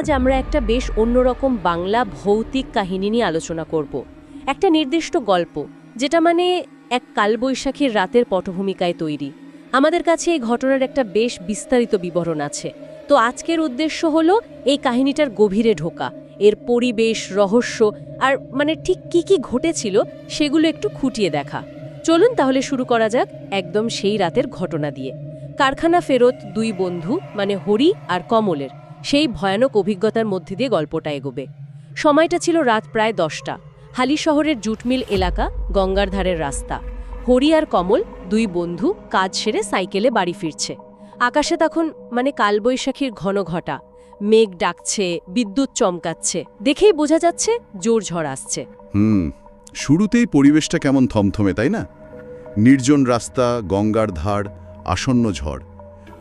আজ আমরা একটা বেশ অন্যরকম বাংলা ভৌতিক কাহিনী নিয়ে আলোচনা করব। একটা নির্দিষ্ট গল্প, যেটা মানে এক কালবৈশাখীর রাতের পটভূমিকায় তৈরি। আমাদের কাছে এই ঘটনার একটা বেশ বিস্তারিত বিবরণ আছে। তো আজকের উদ্দেশ্য হলো, এই কাহিনীটার গভীরে ঢোকা, এর পরিবেশ, রহস্য আর মানে ঠিক কি কি ঘটেছিল সেগুলো একটু খুঁটিয়ে দেখা। চলুন তাহলে শুরু করা যাক একদম সেই রাতের ঘটনা দিয়ে। কারখানা ফেরত দুই বন্ধু মানে হরি আর কমলের। সেই ভয়ানক অভিজ্ঞতার মধ্যে দিয়ে গল্পটা এগোবে। সময়টা ছিল রাত প্রায় দশটা। হালি শহরের জুটমিল এলাকা, গঙ্গার ধারের রাস্তা। হরি আর কমল, দুই বন্ধু, কাজ সেরে সাইকেলে বাড়ি ফিরছে। আকাশে তখন মানে কালবৈশাখীর ঘন ঘটা। মেঘ ডাকছে, বিদ্যুৎ চমকাচ্ছে। দেখেই বোঝা যাচ্ছে, জোর ঝড় আসছে। হুম, শুরুতেই পরিবেশটা কেমন থমথমে, তাই না? নির্জন রাস্তা, গঙ্গার ধার, আসন্ন ঝড়।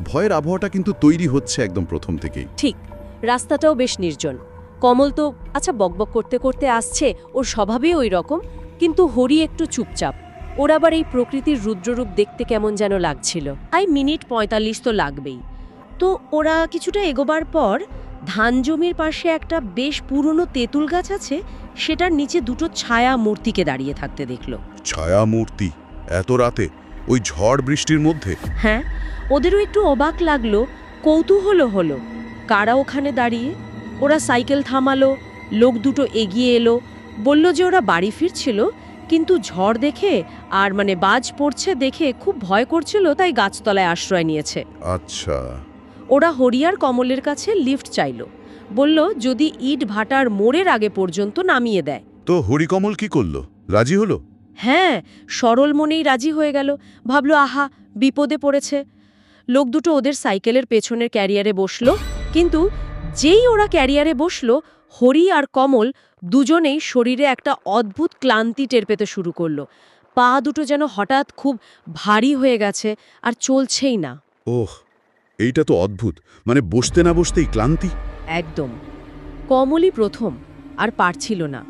ভয়ের আবহাওয়াটা কিন্তু তৈরি হচ্ছে একদম প্রথম থেকেই। ঠিক রাস্তাটাও বেশ নির্জন। কমল তো আচ্ছা বকবক করতে করতে আসছে ওর স্বভাবে ওই রকম কিন্তু হরি একটু চুপচাপ। ওর আবার এই প্রকৃতির রুদ্ররূপ দেখতে কেমন যেন লাগছিল। আই মিনিট পঁয়তাল্লিশ তো লাগবেই। তো ওরা কিছুটা এগোবার পর ধান জমির পাশে একটা বেশ পুরনো তেঁতুল গাছ আছে সেটার নিচে দুটো ছায়া মূর্তিকে দাঁড়িয়ে থাকতে দেখল। ছায়া মূর্তি এত রাতে? ওই ঝড় বৃষ্টির মধ্যে? হ্যাঁ ওদেরও একটু অবাক লাগল কৌতূহল হলো। কারা ওখানে দাঁড়িয়ে? ওরা সাইকেল থামালো লোক দুটো এগিয়ে এলো বলল যে ওরা বাড়ি ফিরছিল কিন্তু ঝড় দেখে আর মানে বাজ পড়ছে দেখে খুব ভয় করছিল তাই গাছতলায় আশ্রয় নিয়েছে। আচ্ছা। ওরা হরিয়ার কমলের কাছে লিফট চাইলো। বলল যদি ইট ভাটার মোড়ের আগে পর্যন্ত নামিয়ে দেয়। তো হরিকমল কি করল? রাজি হলো? হ্যাঁ সরল মনেই রাজি হয়ে গেল। ভাবল আহা বিপদে পড়েছে। লোক দুটো ওদের সাইকেলের পেছনের ক্যারিয়ারে বসল কিন্তু যেই ওরা ক্যারিয়ারে বসল হরি আর কমল দুজনেই শরীরে একটা অদ্ভুত ক্লান্তি টের পেতে শুরু করল। পা দুটো যেন হঠাৎ খুব ভারী হয়ে গেছে আর চলছেই না। ওহ এইটা তো অদ্ভুত। মানে বসতে না বসতেই ক্লান্তি? একদম। কমলই প্রথম আর পারছিল না।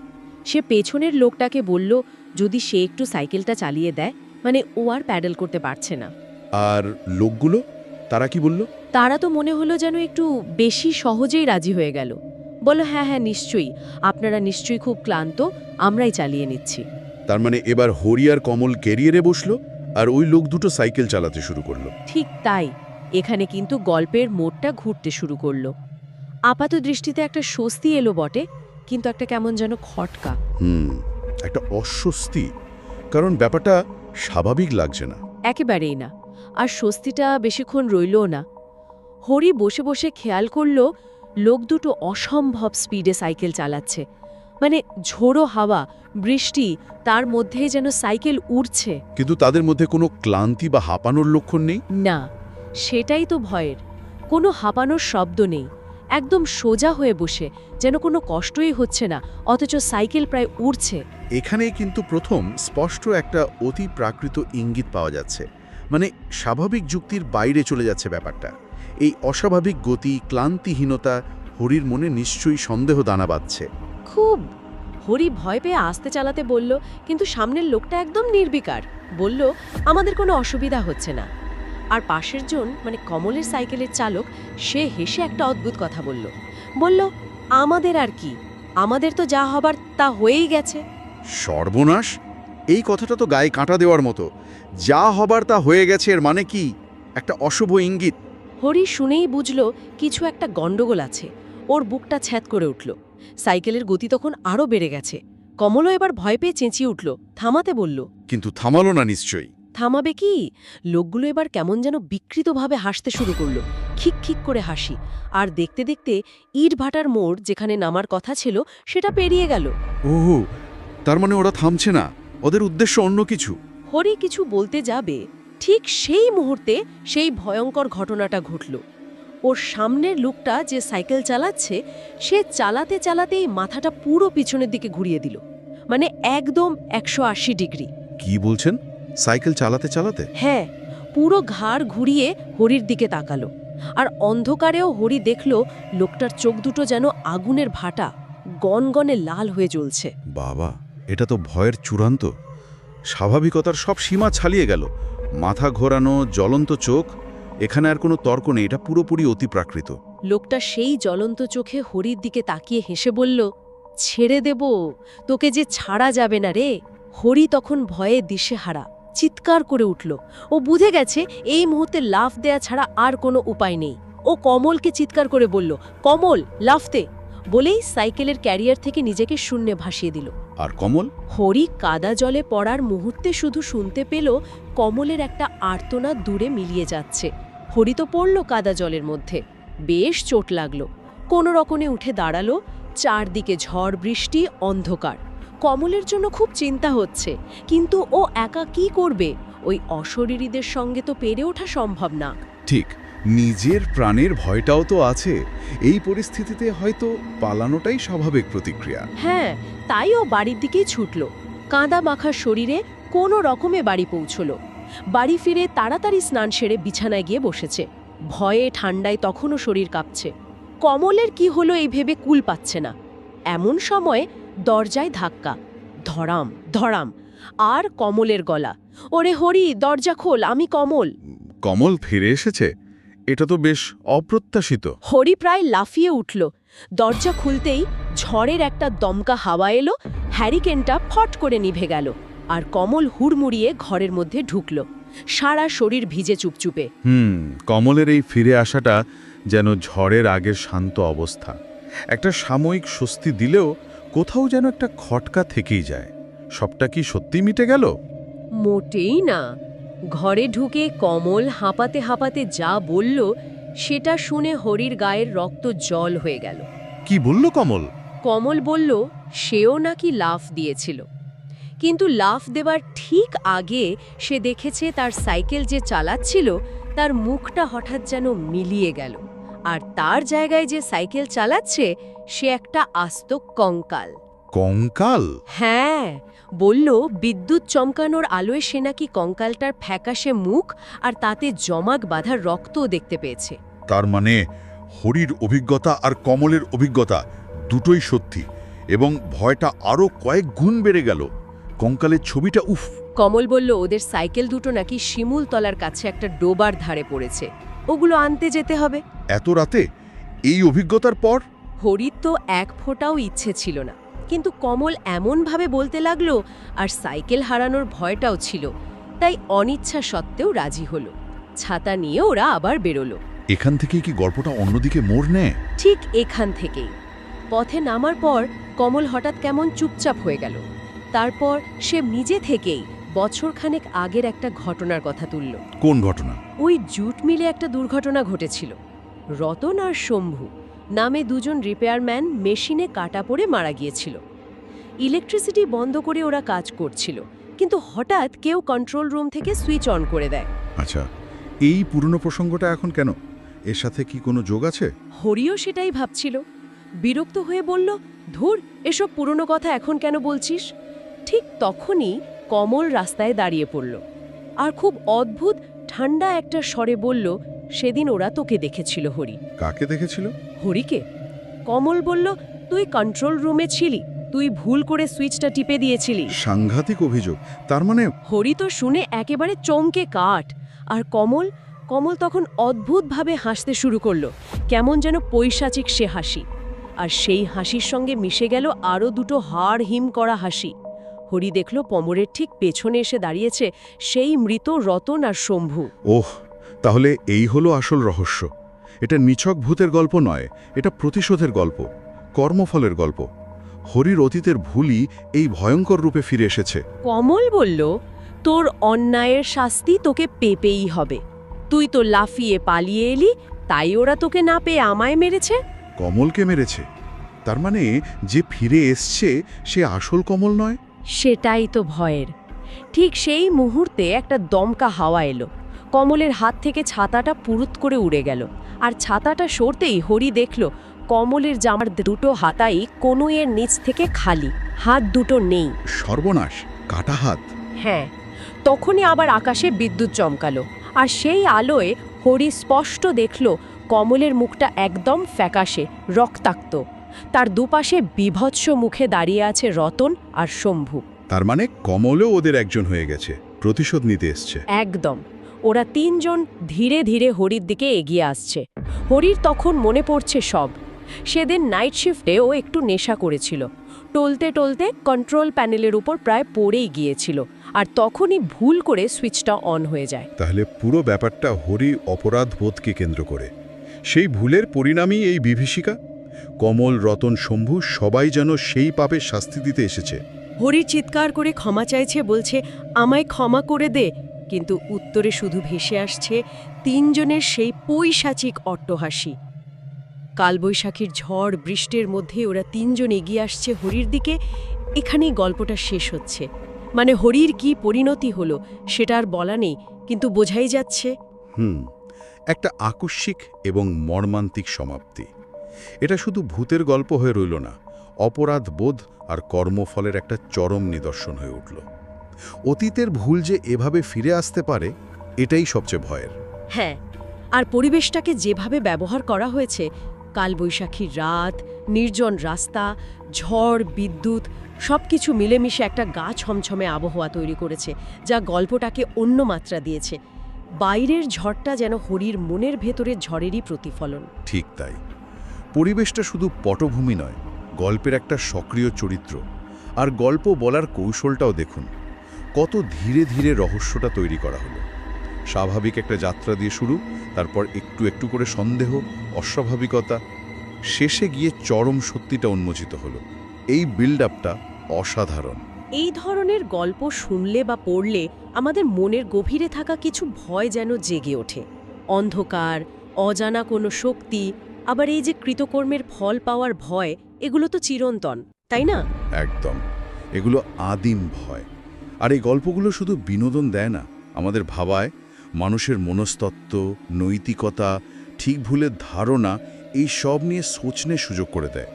সে পেছনের লোকটাকে বলল যদি সে একটু সাইকেলটা চালিয়ে দেয় মানে ও আর প্যাডেল করতে পারছে না। আর লোকগুলো? তারা কি বলল? তারা তো মনে হলো যেন একটু বেশি সহজেই রাজি হয়ে গেল। বলল হ্যাঁ হ্যাঁ নিশ্চয়ই। আপনারা নিশ্চয়ই খুব ক্লান্ত আমরাই চালিয়ে নিচ্ছি। তার মানে এবার হরি আর কমল ক্যারিয়ারে বসল আর ওই লোক দুটো সাইকেল চালাতে শুরু করল। ঠিক তাই। এখানে কিন্তু গল্পের মোড়টা ঘুরতে শুরু করল। আপাত দৃষ্টিতে একটা স্বস্তি এলো বটে কিন্তু একটা কেমন যেন খটকা। হুম। একটা অস্বস্তি কারণ ব্যাপারটা স্বাভাবিক লাগছে না। একেবারেই না। আর স্বস্তিটা বেশিক্ষণ রইলও না। হরি বসে বসে খেয়াল করল লোক দুটো অসম্ভব স্পিডে সাইকেল চালাচ্ছে। মানে ঝোড়ো হাওয়া বৃষ্টি তার মধ্যেই যেন সাইকেল উড়ছে। কিন্তু তাদের মধ্যে কোনো ক্লান্তি বা হাঁপানোর লক্ষণ নেই? না সেটাই তো ভয়ের। কোনো হাঁপানোর শব্দ নেই। একদম সোজা হয়ে বসে যেন কোনো কষ্টই হচ্ছে না অথচ সাইকেল প্রায় উড়ছে। এখানেই কিন্তু প্রথম স্পষ্ট একটা অতি প্রাকৃত ইঙ্গিত পাওয়া যাচ্ছে। মানে স্বাভাবিক যুক্তির বাইরে চলে যাচ্ছে ব্যাপারটা। এই অস্বাভাবিক গতি ক্লান্তিহীনতা হরির মনে নিশ্চয়ই সন্দেহ দানা বাঁধছে। খুব। হরি ভয় পেয়ে আসতে চালাতে বলল কিন্তু সামনের লোকটা একদম নির্বিকার। বলল আমাদের কোনো অসুবিধা হচ্ছে না। আর পাশের জন মানে কমলের সাইকেলের চালক সে হেসে একটা অদ্ভুত কথা বলল। বলল আমাদের আর কি? আমাদের তো যা হবার তা হয়েই গেছে। সর্বনাশ? এই কথাটা তো গায়ে কাঁটা দেওয়ার মতো। যা হবার তা হয়ে গেছে এর মানে কি? একটা অশুভ ইঙ্গিত। হরি শুনেই বুঝল কিছু একটা গণ্ডগোল আছে। ওর বুকটা ছ্যাদ করে উঠল। সাইকেলের গতি তখন আরও বেড়ে গেছে। কমলও এবার ভয় পেয়ে চেঁচিয়ে উঠল থামাতে বলল কিন্তু থামালো না নিশ্চয়ই। থামাবে কি? লোকগুলো এবার কেমন যেন বিকৃতভাবে হাসতে শুরু করল। খিক খিক করে হাসি। আর দেখতে দেখতে ইট ভাটার মোড় যেখানে নামার কথা ছিল সেটা পেরিয়ে গেল। ওহো তার মানে ওরা থামছে না। ওদের উদ্দেশ্য অন্য কিছু। হরি কিছু বলতে যাবে ঠিক সেই মুহূর্তে সেই ভয়ঙ্কর ঘটনাটা ঘটল। ওর সামনের লোকটা যে সাইকেল চালাচ্ছে সে চালাতে চালাতেই মাথাটা পুরো পিছনের দিকে ঘুরিয়ে দিল। মানে একদম একশো আশি ডিগ্রি। কি বলছেন? সাইকেল চালাতে চালাতে? হ্যাঁ পুরো ঘাড় ঘুরিয়ে হরির দিকে তাকালো। আর অন্ধকারেও হরি দেখল লোকটার চোখ দুটো যেন আগুনের ভাটা গনগনে লাল হয়ে জ্বলছে। বাবা এটা তো ভয়ের চূড়ান্ত। স্বাভাবিকতার সব সীমা ছালিয়ে গেল। মাথা ঘোরানো জ্বলন্ত চোখ এখানে আর কোনো তর্ক নেই এটা পুরোপুরি অতি প্রাকৃত লোকটা সেই জ্বলন্ত চোখে হরির দিকে তাকিয়ে হেসে বলল ছেড়ে দেব তোকে যে ছাড়া যাবে না রে। হরি তখন ভয়ে দিশেহারা। চিৎকার করে উঠল। ও বুঝে গেছে এই মুহূর্তে লাফ দেয়া ছাড়া আর কোনো উপায় নেই। ও কমলকে চিৎকার করে বলল কমল লাফতে! বলেই সাইকেলের ক্যারিয়ার থেকে নিজেকে শূন্যে ভাসিয়ে দিল। আর কমল? হরি কাদা জলে পড়ার মুহূর্তে শুধু শুনতে পেল কমলের একটা আর্তনা দূরে মিলিয়ে যাচ্ছে। হরি তো পড়ল কাদা জলের মধ্যে। বেশ চোট লাগল। কোনো রকমে উঠে দাঁড়াল। চারদিকে ঝড় বৃষ্টি অন্ধকার। কমলের জন্য খুব চিন্তা হচ্ছে কিন্তু ও একা কি করবে? ওই অশরীরীদের সঙ্গে তো পেরে ওঠা সম্ভব না। ঠিক নিজের প্রাণের ভয়টাও তো আছে। এই পরিস্থিতিতে হয়তো পালানোটাই স্বাভাবিক প্রতিক্রিয়া। হ্যাঁ তাই ও বাড়ির দিকেই ছুটল। কাঁদা মাখা শরীরে কোনো রকমে বাড়ি পৌঁছল। বাড়ি ফিরে তাড়াতাড়ি স্নান সেরে বিছানায় গিয়ে বসেছে। ভয়ে ঠান্ডায় তখনও শরীর কাঁপছে। কমলের কি হলো এই ভেবে কুল পাচ্ছে না। এমন সময় দরজায় ধাক্কা। ধরাম ধরাম আর কমলের গলা। ওরে হরি দরজা খোল আমি কমল। কমল ফিরে এসেছে? এটা তো বেশ অপ্রত্যাশিত। হরি প্রায় লাফিয়ে উঠল। দরজা খুলতেই ঝড়ের একটা দমকা হাওয়া এলো হ্যারিকেনটা ফট করে নিভে গেল আর কমল হুড়মুড়িয়ে ঘরের মধ্যে ঢুকল। সারা শরীর ভিজে চুপচুপে। হুম কমলের এই ফিরে আসাটা যেন ঝড়ের আগের শান্ত অবস্থা। একটা সাময়িক স্বস্তি দিলেও কোথাও যেন একটা খটকা থেকেই যায়। সবটা কি সত্যি মিটে গেল? মোটেই না। ঘরে ঢুকে কমল হাঁপাতে হাঁপাতে যা বলল সেটা শুনে হরির গায়ের রক্ত জল হয়ে গেল। কি বলল কমল? কমল বলল সেও নাকি লাফ দিয়েছিল। কিন্তু লাফ দেবার ঠিক আগে সে দেখেছে তার সাইকেল যে চালাচ্ছিল তার মুখটা হঠাৎ যেন মিলিয়ে গেল। আর তার জায়গায় যে সাইকেল চালাচ্ছে সে একটা আস্ত কঙ্কাল। কঙ্কাল? হ্যাঁ বলল বিদ্যুৎ চমকানোর আলোয় সে নাকি কঙ্কালটার ফ্যাকাশে মুখ আর তাতে জমাক বাঁধা রক্তও দেখতে পেয়েছে। তার মানে হরির অভিজ্ঞতা আর কমলের অভিজ্ঞতা দুটোই সত্যি এবং ভয়টা আরও কয়েক গুণ বেড়ে গেল। কঙ্কালের ছবিটা উফ! কমল বলল ওদের সাইকেল দুটো নাকি শিমুল তলার কাছে একটা ডোবার ধারে পড়েছে। ওগুলো আনতে যেতে হবে। এত রাতে? এই অভিজ্ঞতার পর? হরির তো এক ফোঁটাও ইচ্ছে ছিল না। কিন্তু কমল এমনভাবে বলতে লাগল আর সাইকেল হারানোর ভয়টাও ছিল। তাই অনিচ্ছা সত্ত্বেও রাজি হলো। ছাতা নিয়ে ওরা আবার বেরোলো। এখান থেকেই কি গল্পটা অন্যদিকে মোড় নেয়? ঠিক এখান থেকেই। পথে নামার পর কমল হঠাৎ কেমন চুপচাপ হয়ে গেল। তারপর সে নিজে থেকেই বছরখানেক আগের একটা ঘটনার কথা তুলল। কোন ঘটনা? ওই জুট মিলে একটা দুর্ঘটনা ঘটেছিল। রতন আর শম্ভু নামে দুজন রিপেয়ারম্যান মেশিনে কাটা পড়ে মারা গিয়েছিল। ইলেকট্রিসিটি বন্ধ করে ওরা কাজ করছিল কিন্তু হঠাৎ কেউ কন্ট্রোল রুম থেকে সুইচ অন করে দেয়। আচ্ছা এই পুরনো প্রসঙ্গটা এখন কেন? এর সাথে কি কোনো যোগ আছে? হরিও সেটাই ভাবছিল। বিরক্ত হয়ে বলল ধুর এসব পুরনো কথা এখন কেন বলছিস? ঠিক তখনই কমল রাস্তায় দাঁড়িয়ে পড়ল। আর খুব অদ্ভুত ঠান্ডা একটা স্বরে বলল সেদিন ওরা তোকে দেখেছিল হরি। কাকে দেখেছিল? হরিকে। কমল বলল তুই কন্ট্রোল রুমে ছিলি তুই ভুল করে সুইচটা টিপে দিয়েছিলি। সাংঘাতিক অভিযোগ। তার মানে হরি তো শুনে একেবারে চমকে কাঠ। আর কমল কমল তখন অদ্ভুতভাবে হাসতে শুরু করল কেমন যেন পৈশাচিক সে হাসি। আর সেই হাসির সঙ্গে মিশে গেল আরও দুটো হাড় হিম করা হাসি। হরি দেখল পমরের ঠিক পেছনে এসে দাঁড়িয়েছে সেই মৃত রতন আর শম্ভু। ওহ তাহলে এই হলো আসল রহস্য। এটা নিছক ভূতের গল্প নয় এটা প্রতিশোধের গল্প কর্মফলের গল্প। হরির অতীতের ভুলই এই ভয়ঙ্কর রূপে ফিরে এসেছে। কমল বলল তোর অন্যায়ের শাস্তি তোকে পেপেই হবে। তুই তো লাফিয়ে পালিয়ে এলি তাই ওরা তোকে না পেয়ে আমায় মেরেছে? কমলকে মেরেছে। তার মানে যে ফিরে এসছে সে আসল কমল নয়? সেটাই তো ভয়ের। ঠিক সেই মুহূর্তে একটা দমকা হাওয়া এলো। কমলের হাত থেকে ছাতাটা পুরুত করে উড়ে গেল। আর ছাতাটা সরতেই হরি দেখল কমলের জামার দুটো হাতাই কনুইয়ের নিচ থেকে খালি। হাত দুটো নেই। সর্বনাশ কাটা হাত। হ্যাঁ তখনই আবার আকাশে বিদ্যুৎ চমকালো। আর সেই আলোয় হরি স্পষ্ট দেখল কমলের মুখটা একদম ফ্যাকাশে রক্তাক্ত। তার দুপাশে বিভৎস মুখে দাঁড়িয়ে আছে রতন আর শম্ভু। তার মানে কমলও ওদের একজন হয়ে গেছে প্রতিশোধ নিতে এসছে। একদম। ওরা তিনজন ধীরে ধীরে হরির দিকে এগিয়ে আসছে। হরির তখন মনে পড়ছে সব। সেদিন নাইট শিফটে ও একটু নেশা করেছিল। টলতে টলতে কন্ট্রোল প্যানেলের উপর প্রায় পড়েই গিয়েছিল আর তখনই ভুল করে সুইচটা অন হয়ে যায়। তাহলে পুরো ব্যাপারটা হরি অপরাধ বোধকে কেন্দ্র করে। সেই ভুলের পরিণামই এই বিভীষিকা? কমল রতন শম্ভু সবাই যেন সেই পাপে শাস্তি দিতে এসেছে। হরির চিৎকার করে ক্ষমা চাইছে বলছে আমায় ক্ষমা করে দে। কিন্তু উত্তরে শুধু ভেসে আসছে তিনজনের সেই পৈশাচিক অট্টহাসি। কালবৈশাখীর ঝড় বৃষ্টির মধ্যে ওরা তিনজন এগিয়ে আসছে হরির দিকে। এখানেই গল্পটা শেষ হচ্ছে। মানে হরির কি পরিণতি হলো সেটা আর বলা নেই কিন্তু বোঝাই যাচ্ছে। হুম একটা আকস্মিক এবং মর্মান্তিক সমাপ্তি। এটা শুধু ভূতের গল্প হয়ে রইল না অপরাধ বোধ আর কর্মফলের একটা চরম নিদর্শন হয়ে উঠল। অতীতের ভুল যে এভাবে ফিরে আসতে পারে এটাই সবচেয়ে ভয়ের। হ্যাঁ আর পরিবেশটাকে যেভাবে ব্যবহার করা হয়েছে কালবৈশাখীর রাত নির্জন রাস্তা ঝড় বিদ্যুৎ সব কিছু মিলেমিশে একটা গা ছমছমে আবহাওয়া তৈরি করেছে যা গল্পটাকে অন্য মাত্রা দিয়েছে। বাইরের ঝড়টা যেন হরির মনের ভেতরের ঝড়েরই প্রতিফলন। ঠিক তাই। পরিবেশটা শুধু পটভূমি নয়, গল্পের একটা সক্রিয় চরিত্র। আর গল্প বলার কৌশলটাও দেখুন, কত ধীরে ধীরে রহস্যটা তৈরি করা হলো। স্বাভাবিক একটা যাত্রা দিয়ে শুরু, তারপর একটু একটু করে সন্দেহ, অস্বাভাবিকতা, শেষে গিয়ে চরম সত্যিটা উন্মোচিত হলো। এই বিল্ড আপটা অসাধারণ। এই ধরনের গল্প শুনলে বা পড়লে আমাদের মনের গভীরে থাকা কিছু ভয় যেন জেগে ওঠে। অন্ধকার, অজানা কোনো শক্তি আবার এই যে কৃতকর্মের ফল পাওয়ার ভয় এগুলো তো চিরন্তন তাই না? একদম। এগুলো আদিম ভয়। আর এই গল্পগুলো শুধু বিনোদন দেয় না আমাদের ভাবায় মানুষের মনস্তত্ত্ব নৈতিকতা ঠিক ভুলের ধারণা এই সব নিয়ে সোচনে সুযোগ করে দেয়।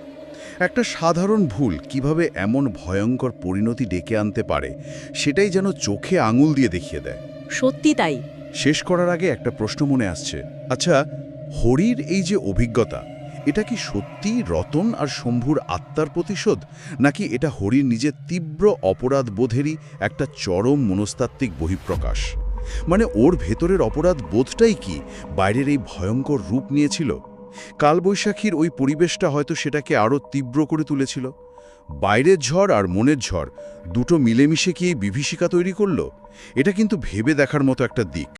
একটা সাধারণ ভুল কীভাবে এমন ভয়ঙ্কর পরিণতি ডেকে আনতে পারে সেটাই যেন চোখে আঙুল দিয়ে দেখিয়ে দেয়। সত্যি তাই। শেষ করার আগে একটা প্রশ্ন মনে আসছে। আচ্ছা হরির এই যে অভিজ্ঞতা, এটা কি সত্যি রতন আর শম্ভুর আত্মার প্রতিশোধ? নাকি এটা হরির নিজের তীব্র অপরাধ বোধেরই একটা চরম মনস্তাত্ত্বিক বহিঃপ্রকাশ? মানে ওর ভেতরের অপরাধ বোধটাই কি বাইরের এই ভয়ঙ্কর রূপ নিয়েছিল? কালবৈশাখীর ওই পরিবেশটা হয়তো সেটাকে আরও তীব্র করে তুলেছিল। বাইরের ঝড় আর মনের ঝড় দুটো মিলেমিশে কি বিভীষিকা তৈরি করল? এটা কিন্তু ভেবে দেখার মতো একটা দিক।